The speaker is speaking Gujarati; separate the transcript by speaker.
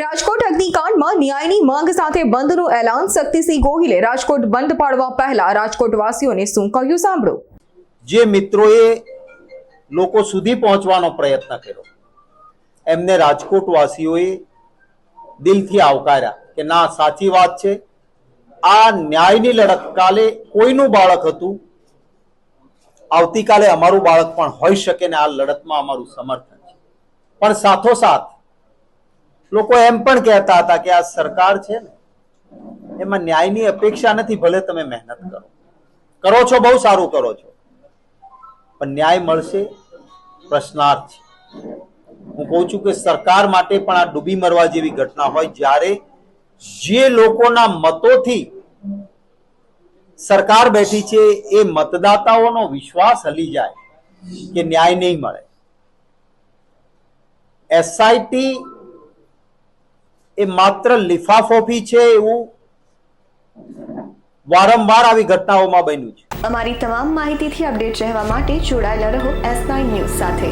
Speaker 1: રાજકોટ અગ્નિકાંડમાં ન્યાયની માંગ સાથે બંધનું એલાન શક્તિસિંહ ગોહિલે રાજકોટ બંધ પાડવા પહેલા રાજકોટ વાસીઓને શું કહ્યું? સાંભળો.
Speaker 2: જે મિત્રોએ લોકો સુધી પહોંચવાનો પ્રયત્ન કર્યો, એમને રાજકોટ વાસીઓએ દિલથી આવકાર્યા કે ના, સાચી વાત છે, આ ન્યાયની લડત કાલે કોઈનું બાળક હતું, આવતીકાલે અમારું બાળક પણ હોઈ શકે ને આ લડતમાં અમારું સમર્થન છે. પણ સાથોસાથ લોકો એમ પણ કહેતા હતા કે આ સરકાર છે ને, એમાં ન્યાયની અપેક્ષા નથી, ભલે તમે મહેનત કરો. કરો છો, બહુ સારું કરો છો. પણ ન્યાય મળશે, પ્રશ્નાર્થ છે. હું કહું છું કે સરકાર માટે પણ આ ડૂબી મરવા જેવી ઘટના હોય જ્યારે જે લોકોના મતોથી સરકાર બેઠી છે, એ મતદાતાઓનો વિશ્વાસ હલી જાય કે ન્યાય નહીં મળે. એસઆઈટી એ માત્ર લિફાફોફી છે એવું વારંવાર આવી ઘટનાઓમાં બન્યું છે.
Speaker 3: અમારી તમામ માહિતીથી અપડેટ રહેવા માટે જોડાયેલા રહો એસ ન્યૂઝ સાથે.